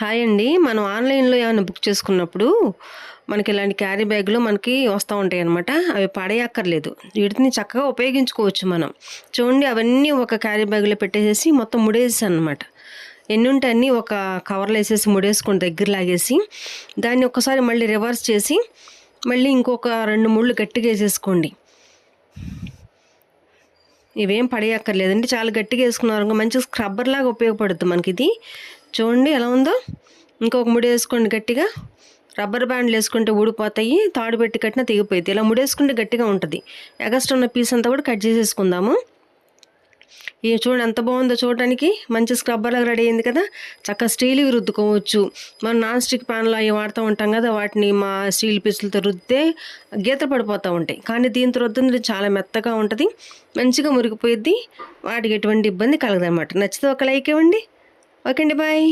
Hi అండి. మనం ఆన్లైన్లో ఏమైనా బుక్ చేసుకున్నప్పుడు మనకి ఇలాంటి క్యారీ బ్యాగులు మనకి వస్తూ ఉంటాయి అనమాట అవి పడేయక్కర్లేదు. వీటిని చక్కగా ఉపయోగించుకోవచ్చు మనం. చూడండి అవన్నీ ఒక క్యారీ బ్యాగ్లో పెట్టేసేసి మొత్తం ముడేసాను అనమాట ఎన్ని ఉంటే అన్నీ ఒక కవర్లో వేసేసి ముడేసుకుని దగ్గర లాగేసి దాన్ని ఒకసారి మళ్ళీ రివర్స్ చేసి మళ్ళీ ఇంకొక రెండు ముళ్ళు గట్టిగా వేసేసుకోండి. ఇవేం పడేయక్కర్లేదండి. చాలా గట్టిగా వేసుకున్నారు మంచి స్క్రబ్బర్ లాగా ఉపయోగపడుతుంది మనకి ఇది చూడండి ఎలా ఉందో. ఇంకొక ముడి వేసుకోండి గట్టిగా. రబ్బర్ బ్యాండ్లు వేసుకుంటే ఊడిపోతాయి తాడు పెట్టి కట్టినా తెగిపోయింది ఇలా ముడేసుకుంటే గట్టిగా ఉంటుంది. ఎగస్ట్ ఉన్న పీస్ అంతా కూడా కట్ చేసేసుకుందాము. ఇది చూడండి ఎంత బాగుందో చూడడానికి మంచి స్క్రబ్బర్ రెడీ అయింది కదా. చక్కగా స్టీల్ రుద్దుకోవచ్చు. మనం నాన్ స్టిక్ ప్యాన్లో అవి వాడుతూ ఉంటాం కదా వాటిని మా స్టీల్ పీసులతో రుద్దితే గీతలు పడిపోతూ ఉంటాయి. కానీ దీంతో రుద్దింది చాలా మెత్తగా ఉంటుంది. మంచిగా మురిగిపోయిద్ది. వాటికి ఎటువంటి ఇబ్బంది కలగదన్నమాట. నచ్చితే ఒక లైక్ ఇవ్వండి. ఓకే అండి బాయ్.